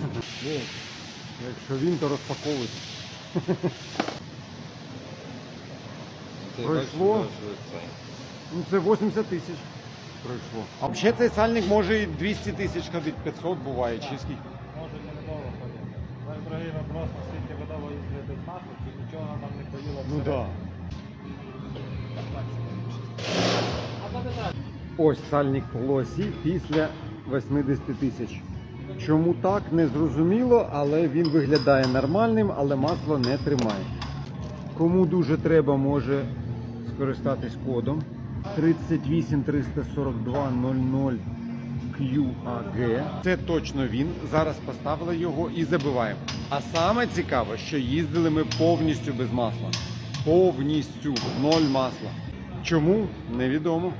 Ну, якщо він, то розпаковуйте. Це Пройшло. це. Ну це 80 тисяч пройшло. А взагалі цей сальник може і 200 тисяч ходити, 500 буває, чи скільки. Може і недовго ходити. Другий вопрос, наскільки видово їздити без масла, чи нічого нам не поїло Ну так. Не. Ось сальник полосі після 80 тисяч. Чому так, не зрозуміло, але він виглядає нормальним, але масло не тримає. Кому дуже треба, може скористатись кодом 3834200 QAG. Це точно він. Зараз поставили його і забиваємо. А саме цікаве, що їздили ми повністю без масла. Повністю ноль масла. Чому? Невідомо.